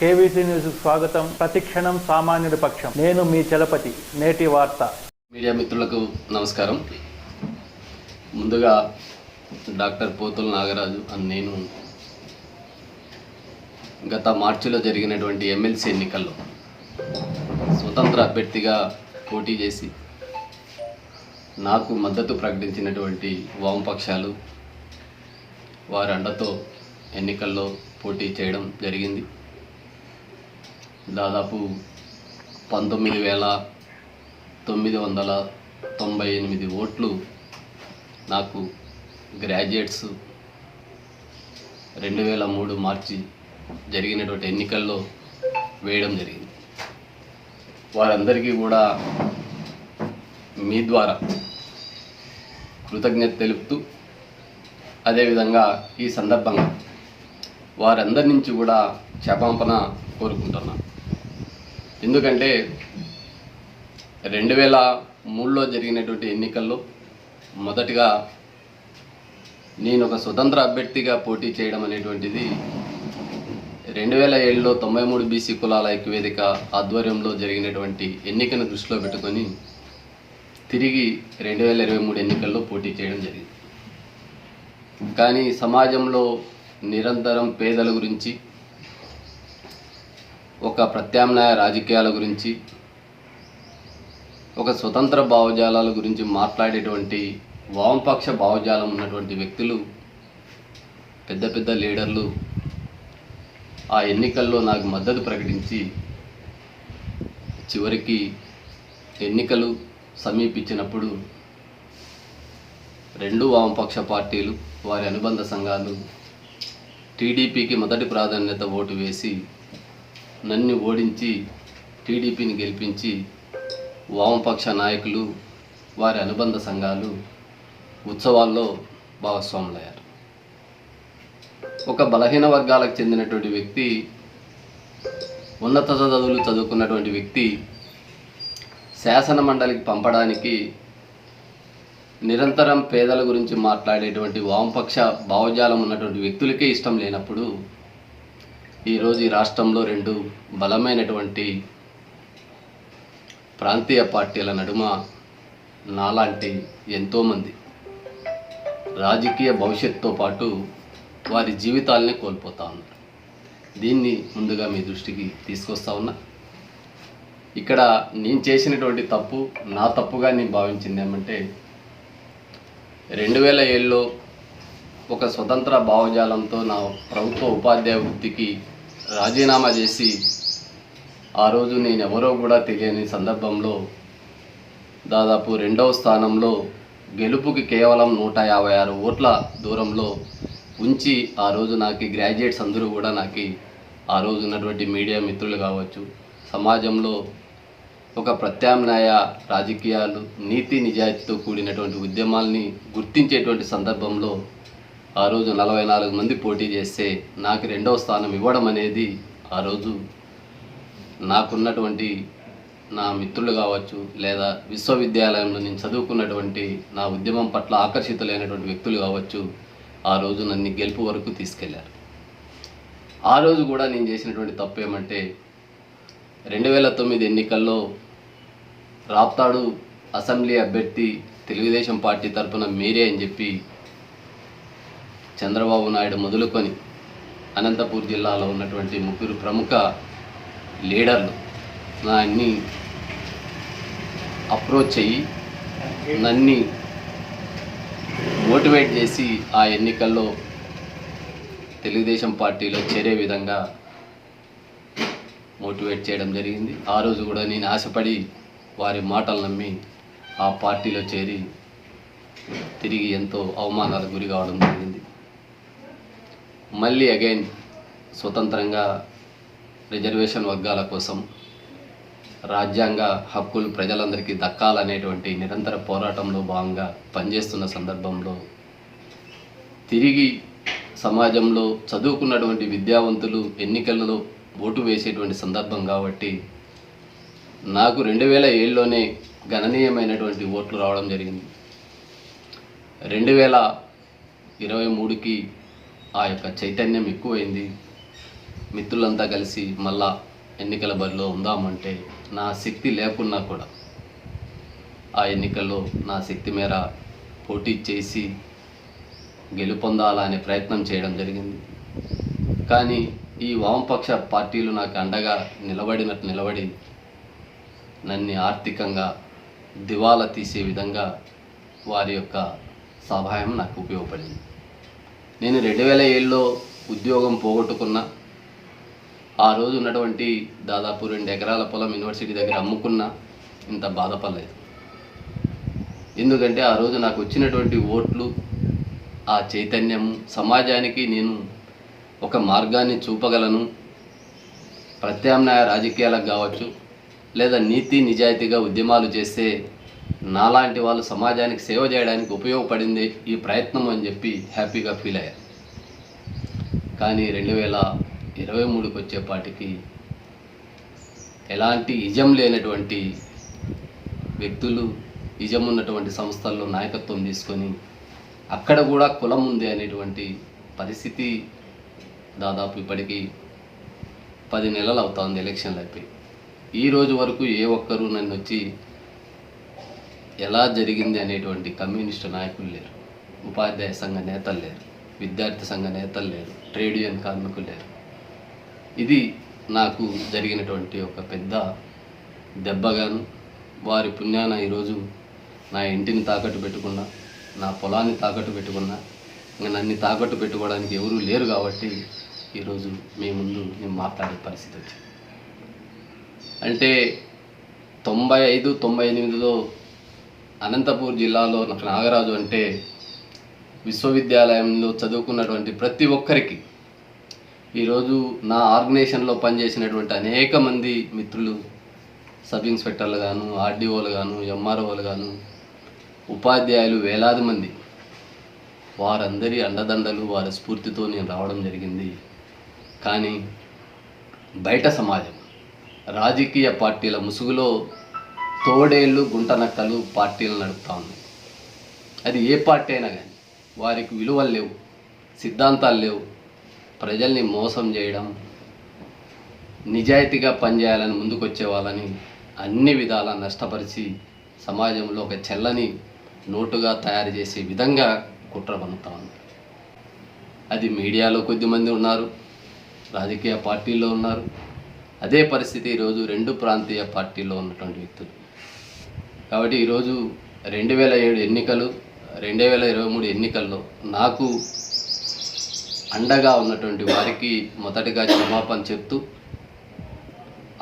KVC news స్వాగతం. ప్రతిక్షణం సామాన్యుడి పక్షం. నేను మీ చలపతి. నేటి వార్త. మీడియా మిత్రులకు నమస్కారం. ముందుగా డాక్టర్ పోతుల నాగరాజు అని నేను గత మార్చిలో జరిగినటువంటి ఎమ్మెల్సీ ఎన్నికల్లో స్వతంత్ర అభ్యర్థిగా పోటీ చేసి నాకు మద్దతు ప్రకటించినటువంటి వామపక్షాలు వారి అండతో ఎన్నికల్లో పోటీ చేయడం జరిగింది. దాదాపు పంతొమ్మిది వేల తొమ్మిది వందల తొంభై ఎనిమిది ఓట్లు నాకు గ్రాడ్యుయేట్స్ రెండు వేల మూడు మార్చి జరిగినటువంటి ఎన్నికల్లో వేయడం జరిగింది. వారందరికీ కూడా మీ ద్వారా కృతజ్ఞత తెలుపుతూ అదేవిధంగా ఈ సందర్భంగా వారందరి నుంచి కూడా క్షమాపణ కోరుకుంటున్నాను. ఎందుకంటే రెండు వేల మూడులో జరిగినటువంటి ఎన్నికల్లో మొదటగా నేను ఒక స్వతంత్ర అభ్యర్థిగా పోటీ చేయడం అనేటువంటిది రెండు వేల ఏడులో తొంభై మూడు బీసీ కులాల ఐక్యవేదిక ఆధ్వర్యంలో జరిగినటువంటి ఎన్నికను దృష్టిలో పెట్టుకొని తిరిగి రెండు వేల ఇరవై మూడు ఎన్నికల్లో పోటీ చేయడం జరిగింది. కానీ సమాజంలో నిరంతరం పేదల గురించి ఒక ప్రత్యామ్నాయ రాజకీయాల గురించి ఒక స్వతంత్ర భావజాలాల గురించి మాట్లాడేటువంటి వామపక్ష భావజాలం ఉన్నటువంటి వ్యక్తులు పెద్ద పెద్ద లీడర్లు ఆ ఎన్నికల్లో నాకు మద్దతు ప్రకటించి చివరికి ఎన్నికలు సమీపించినప్పుడు రెండు వామపక్ష పార్టీలు వారి అనుబంధ సంఘాలు టీడీపీకి మొదటి ప్రాధాన్యత ఓటు వేసి నన్ను ఓడించి టీడీపీని గెలిపించి వామపక్ష నాయకులు వారి అనుబంధ సంఘాలు ఉత్సవాల్లో భాగస్వాములయ్యారు. ఒక బలహీన వర్గాలకు చెందినటువంటి వ్యక్తి ఉన్నత చదువులు చదువుకున్నటువంటి వ్యక్తి శాసన మండలికి పంపడానికి నిరంతరం పేదల గురించి మాట్లాడేటువంటి వామపక్ష భావజాలం ఉన్నటువంటి వ్యక్తులకే ఇష్టం లేనప్పుడు ఈరోజు ఈ రాష్ట్రంలో రెండు బలమైనటువంటి ప్రాంతీయ పార్టీల నడుమ నాలాంటి ఎంతోమంది రాజకీయ భవిష్యత్తుతో పాటు వారి జీవితాలని కోల్పోతా ఉన్నారు. దీన్ని ముందుగా మీ దృష్టికి తీసుకొస్తా ఉన్నా. ఇక్కడ నేను చేసినటువంటి తప్పు నా తప్పుగా నేను భావించింది ఏమంటే రెండు వేల ఏడులో ఒక స్వతంత్ర భావజాలంతో నా ప్రభుత్వ ఉపాధ్యాయ వృత్తికి రాజీనామా చేసి ఆ రోజు నేను ఎవరో కూడా తెలియని సందర్భంలో దాదాపు రెండవ స్థానంలో గెలుపుకి కేవలం నూట యాభై ఆరు ఓట్ల దూరంలో ఉంచి ఆ రోజు నాకు గ్రాడ్యుయేట్స్ అందరూ కూడా నాకు ఆ రోజు ఉన్నటువంటి మీడియా మిత్రులు కావచ్చు సమాజంలో ఒక ప్రత్యామ్నాయ రాజకీయాలు నీతి నిజాయితీతో కూడినటువంటి ఉద్యమాల్ని గుర్తించేటువంటి సందర్భంలో ఆ రోజు నలభై నాలుగు మంది పోటీ చేస్తే నాకు రెండవ స్థానం ఇవ్వడం అనేది ఆ రోజు నాకున్నటువంటి నా మిత్రులు కావచ్చు లేదా విశ్వవిద్యాలయంలో నేను చదువుకున్నటువంటి నా ఉద్యమం పట్ల ఆకర్షితులైనటువంటి వ్యక్తులు కావచ్చు ఆ రోజు నన్ను గెలుపు వరకు తీసుకెళ్ళారు. ఆ రోజు కూడా నేను చేసినటువంటి తప్పు ఏమంటే రెండు వేల తొమ్మిది ఎన్నికల్లో రాప్తాడు అసెంబ్లీ అభ్యర్థి తెలుగుదేశం పార్టీ తరఫున మీరే అని చెప్పి చంద్రబాబు నాయుడు మొదలుకొని అనంతపూర్ జిల్లాలో ఉన్నటువంటి ముగ్గురు ప్రముఖ లీడర్లు నాన్ని అప్రోచ్ అయ్యి నన్ని మోటివేట్ చేసి ఆ ఎన్నికల్లో తెలుగుదేశం పార్టీలో చేరే విధంగా మోటివేట్ చేయడం జరిగింది. ఆ రోజు కూడా నేను ఆశపడి వారి మాటలు నమ్మి ఆ పార్టీలో చేరి తిరిగి ఎంతో అవమానాలకు గురి కావడం జరిగింది. మళ్ళీ అగైన్ స్వతంత్రంగా రిజర్వేషన్ వర్గాల కోసం రాజ్యాంగ హక్కులు ప్రజలందరికీ దక్కాలనేటువంటి నిరంతర పోరాటంలో భాగంగా పనిచేస్తున్న సందర్భంలో తిరిగి సమాజంలో చదువుకున్నటువంటి విద్యావంతులు ఎన్నికలలో ఓటు వేసేటువంటి సందర్భం కాబట్టి నాకు రెండు వేల ఏడులోనే గణనీయమైనటువంటి ఓట్లు రావడం జరిగింది. రెండు వేల ఇరవై మూడుకి ఆ యొక్క చైతన్యం ఎక్కువైంది. మిత్రులంతా కలిసి మళ్ళా ఎన్నికల బరిలో ఉందామంటే నా శక్తి లేకున్నా కూడా ఆ ఎన్నికల్లో నా శక్తి మేర పోటీ చేసి గెలుపొందాలనే ప్రయత్నం చేయడం జరిగింది. కానీ ఈ వామపక్ష పార్టీలు నాకు అండగా నిలబడినట్టు నిలబడి నన్ను ఆర్థికంగా దివాలా తీసే విధంగా వారి యొక్క సహాయం నాకు ఉపయోగపడింది. నేను రెండు వేల ఏళ్ళలో ఉద్యోగం పోగొట్టుకున్నా. ఆ రోజు ఉన్నటువంటి దాదాపు రెండు ఎకరాల పొలం యూనివర్సిటీ దగ్గర అమ్ముకున్నా. ఇంత బాధపడలేదు. ఎందుకంటే ఆ రోజు నాకు వచ్చినటువంటి ఓట్లు ఆ చైతన్యం సమాజానికి నేను ఒక మార్గాన్ని చూపగలను. ప్రత్యామ్నాయ రాజకీయాలకు కావచ్చు లేదా నీతి నిజాయితీగా ఉద్యమాలు చేస్తే నాలాంటి వాళ్ళు సమాజానికి సేవ చేయడానికి ఉపయోగపడింది ఈ ప్రయత్నం అని చెప్పి హ్యాపీగా ఫీల్ అయ్యారు కానీ రెండు వేల ఇరవై మూడుకి వచ్చేపాటికి ఎలాంటి ఇజం లేనటువంటి వ్యక్తులు ఇజం ఉన్నటువంటి సంస్థల్లో నాయకత్వం తీసుకొని అక్కడ కూడా కులం ఉంది అనేటువంటి పరిస్థితి దాదాపు ఇప్పటికీ పది నెలలు అవుతుంది ఎలక్షన్లు అయిపోయి. ఈ రోజు వరకు ఏ ఒక్కరూ నన్ను వచ్చి ఎలా జరిగింది అనేటువంటి కమ్యూనిస్టు నాయకులు లేరు. ఉపాధ్యాయ సంఘ నేతలు లేరు. విద్యార్థి సంఘ నేతలు లేరు. ట్రేడ్ యూనియన్ కార్మికులు లేరు. ఇది నాకు జరిగినటువంటి ఒక పెద్ద దెబ్బగాను. వారి పుణ్యాన ఈరోజు నా ఇంటిని తాకట్టు పెట్టుకున్నా నా పొలాన్ని తాకట్టు పెట్టుకున్నా ఇంకా నన్ను తాకట్టు పెట్టుకోవడానికి ఎవరూ లేరు కాబట్టి ఈరోజు మీ ముందు నేను మాట్లాడే పరిస్థితి వచ్చింది. అంటే తొంభై ఐదు తొంభై ఎనిమిదిలో అనంతపూర్ జిల్లాలో నాకు నాగరాజు అంటే విశ్వవిద్యాలయంలో చదువుకున్నటువంటి ప్రతి ఒక్కరికి ఈరోజు నా ఆర్గనైజేషన్లో పనిచేసినటువంటి అనేక మంది మిత్రులు సబ్ ఇన్స్పెక్టర్లు గాను ఆర్డీఓలు గాను ఎంఆర్ఓలు గాను ఉపాధ్యాయులు వేలాది మంది. వారందరి అండదండలు వారి స్ఫూర్తితో నేను రావడం జరిగింది. కానీ బయట సమాజం రాజకీయ పార్టీల ముసుగులో తోడేళ్ళు గుంటనక్కలు పార్టీలు నడుపుతా ఉన్నాయి అది ఏ పార్టీ అయినా కానీ వారికి విలువలు లేవు సిద్ధాంతాలు లేవు. ప్రజల్ని మోసం చేయడం నిజాయితీగా పనిచేయాలని ముందుకొచ్చే వాళ్ళని అన్ని విధాలా నష్టపరిచి సమాజంలో ఒక చెల్లని నోటుగా తయారు చేసే విధంగా కుట్ర పన్నుతా ఉంది. అది మీడియాలో కొద్దిమంది ఉన్నారు రాజకీయ పార్టీల్లో ఉన్నారు. అదే పరిస్థితి ఈరోజు రెండు ప్రాంతీయ పార్టీల్లో ఉన్నటువంటి వ్యక్తులు. కాబట్టి ఈరోజు రెండు వేల ఏడు ఎన్నికలు రెండు వేల ఇరవై మూడు ఎన్నికల్లో నాకు అండగా ఉన్నటువంటి వారికి మొదటగా క్షమాపణ చెప్తూ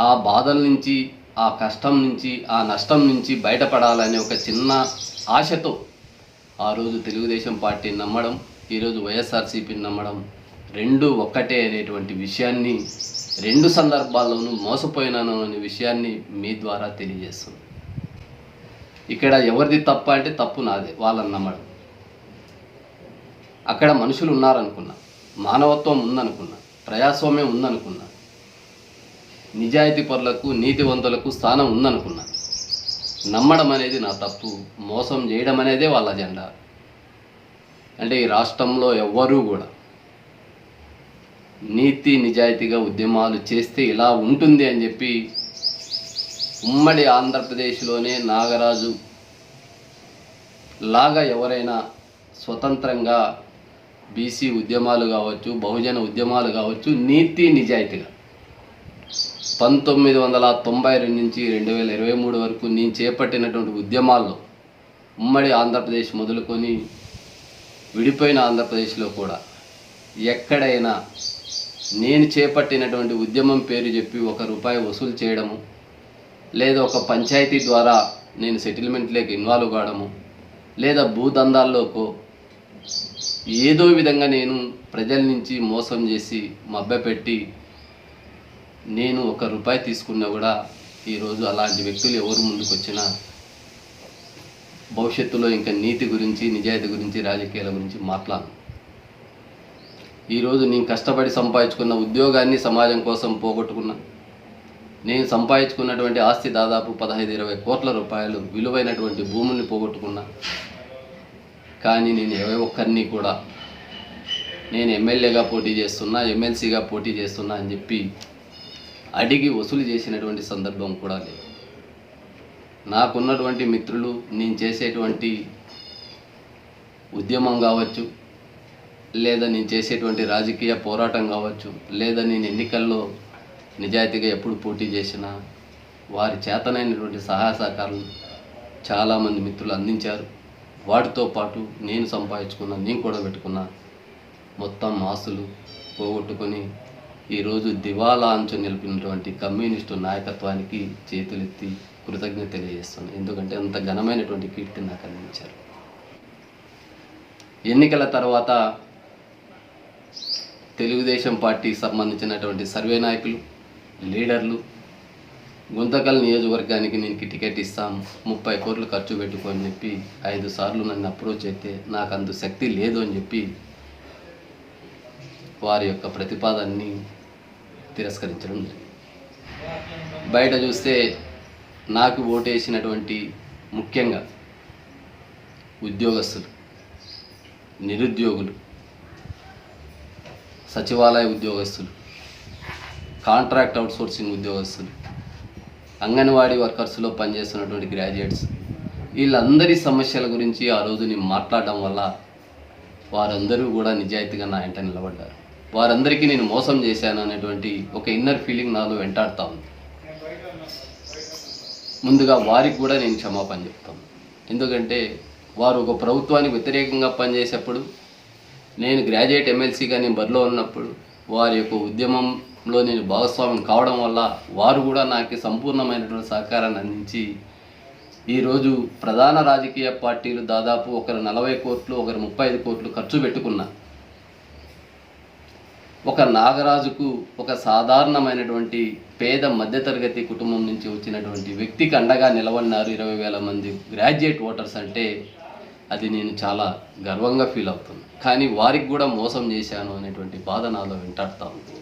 ఆ బాధల నుంచి ఆ కష్టం నుంచి ఆ నష్టం నుంచి బయటపడాలనే ఒక చిన్న ఆశతో ఆ రోజు తెలుగుదేశం పార్టీని నమ్మడం ఈరోజు వైఎస్ఆర్సీపీని నమ్మడం రెండు ఒక్కటే అనేటువంటి విషయాన్ని రెండు సందర్భాల్లోనూ మోసపోయినాను అనే విషయాన్ని మీ ద్వారా తెలియజేస్తుంది ఇక్కడ ఎవరిది తప్ప అంటే తప్పు నాదే వాళ్ళని నమ్మడం. అక్కడ మనుషులు ఉన్నారనుకున్నా మానవత్వం ఉందనుకున్నా ప్రజాస్వామ్యం ఉందనుకున్నా నిజాయితీ పరులకు నీతివంతులకు స్థానం ఉందనుకున్నా నమ్మడం అనేది నా తప్పు మోసం చేయడం అనేదే వాళ్ళ అజెండా అంటే ఈ రాష్ట్రంలో ఎవ్వరూ కూడా నీతి నిజాయితీగా ఉద్యమాలు చేస్తే ఇలా ఉంటుంది అని చెప్పి ఉమ్మడి ఆంధ్రప్రదేశ్లోనే నాగరాజు లాగా ఎవరైనా స్వతంత్రంగా బీసీ ఉద్యమాలు కావచ్చు బహుజన ఉద్యమాలు కావచ్చు నీతి నిజాయితీగా. పంతొమ్మిది వందల తొంభై రెండు నుంచి రెండు వేల ఇరవై మూడు వరకు నేను చేపట్టినటువంటి ఉద్యమాల్లో ఉమ్మడి ఆంధ్రప్రదేశ్ మొదలుకొని విడిపోయిన ఆంధ్రప్రదేశ్లో కూడా ఎక్కడైనా నేను చేపట్టినటువంటి ఉద్యమం పేరు చెప్పి ఒక రూపాయి వసూలు చేయడము లేదా ఒక పంచాయతీ ద్వారా నేను సెటిల్మెంట్లోకి ఇన్వాల్వ్ కావడము లేదా భూదందాల్లోకో ఏదో విధంగా నేను ప్రజల నుంచి మోసం చేసి మభ్యపెట్టి నేను ఒక రూపాయి తీసుకున్నా కూడా ఈరోజు అలాంటి వ్యక్తులు ఎవరు ముందుకు వచ్చినా భవిష్యత్తులో ఇంకా నీతి గురించి నిజాయితీ గురించి రాజకీయాల గురించి మాట్లాను ఈరోజు నేను కష్టపడి సంపాదించుకున్న ఉద్యోగాన్ని సమాజం కోసం పోగొట్టుకున్నా. నేను సంపాదించుకున్నటువంటి ఆస్తి దాదాపు పదహైదు ఇరవై కోట్ల రూపాయలు విలువైనటువంటి భూముల్ని పోగొట్టుకున్నా. కానీ నేను ఏ ఒక్కరిని కూడా నేను ఎమ్మెల్యేగా పోటీ చేస్తున్నా ఎమ్మెల్సీగా పోటీ చేస్తున్నా అని చెప్పి అడిగి వసూలు చేసినటువంటి సందర్భం కూడా లేదు. నాకున్నటువంటి మిత్రులు నేను చేసేటువంటి ఉద్యమం కావచ్చు లేదా నేను చేసేటువంటి రాజకీయ పోరాటం కావచ్చు లేదా నేను ఎన్నికల్లో నిజాయితీగా ఎప్పుడు పోటీ చేసినా వారి చేతనైనటువంటి సహాయ సహకారాలు చాలామంది మిత్రులు అందించారు. వాటితో పాటు నేను సంపాదించుకున్న నేను కూడా పెట్టుకున్న మొత్తం ఆస్తులు పోగొట్టుకొని ఈరోజు దివాలా అంచు నిలిపినటువంటి కమ్యూనిస్టు నాయకత్వానికి చేతులెత్తి కృతజ్ఞత తెలియజేస్తాను. ఎందుకంటే అంత ఘనమైనటువంటి కీర్తిని నాకు అందించారు. ఎన్నికల తర్వాత తెలుగుదేశం పార్టీకి సంబంధించినటువంటి సర్వే నాయకులు లీడర్లు గుంతకల్ నియోజకవర్గానికి నేను టికెట్ ఇస్తాం ముప్పై కోట్లు ఖర్చు పెట్టుకొని చెప్పి ఐదు సార్లు నన్ను అప్రోచ్ అయితే నాకు అంత శక్తి లేదు అని చెప్పి వారి యొక్క ప్రతిపాదనని తిరస్కరించడం బయట చూస్తే నాకు ఓటేసినటువంటి ముఖ్యంగా ఉద్యోగస్తులు నిరుద్యోగులు సచివాలయ ఉద్యోగస్తులు కాంట్రాక్ట్ అవుట్సోర్సింగ్ ఉద్యోగస్తులు అంగన్వాడీ వర్కర్స్లో పనిచేస్తున్నటువంటి గ్రాడ్యుయేట్స్. వీళ్ళందరి సమస్యల గురించి ఆ రోజు నేను మాట్లాడడం వల్ల వారందరూ కూడా నిజాయితీగా నా వెంట నిలబడ్డారు. వారందరికీ నేను మోసం చేశాను అనేటువంటి ఒక ఇన్నర్ ఫీలింగ్ నాలో వెంటాడుతూ ఉంది. ముందుగా వారికి కూడా నేను క్షమాపణ చెప్తాను. ఎందుకంటే వారు ఒక ప్రభుత్వానికి వ్యతిరేకంగా పనిచేసేప్పుడు నేను గ్రాడ్యుయేట్ ఎమ్మెల్సీగా నేను బరిలో ఉన్నప్పుడు వారి యొక్క ఉద్యమం లో నేను భాగస్వామ్యం కావడం వల్ల వారు కూడా నాకు సంపూర్ణమైనటువంటి సహకారాన్ని అందించి ఈరోజు ప్రధాన రాజకీయ పార్టీలు దాదాపు ఒకరు నలభై కోట్లు ఒకరు ముప్పై ఐదు కోట్లు ఖర్చు పెట్టుకున్నా. ఒక నాగరాజుకు ఒక సాధారణమైనటువంటి పేద మధ్యతరగతి కుటుంబం నుంచి వచ్చినటువంటి వ్యక్తికి అండగా నిలబడినారు ఇరవై వేల మంది గ్రాడ్యుయేట్ ఓటర్స్ అంటే అది నేను చాలా గర్వంగా ఫీల్ అవుతున్నాను కానీ వారికి కూడా మోసం చేశాను అనేటువంటి బాధ నాలో వెంటాడుతూ ఉంది.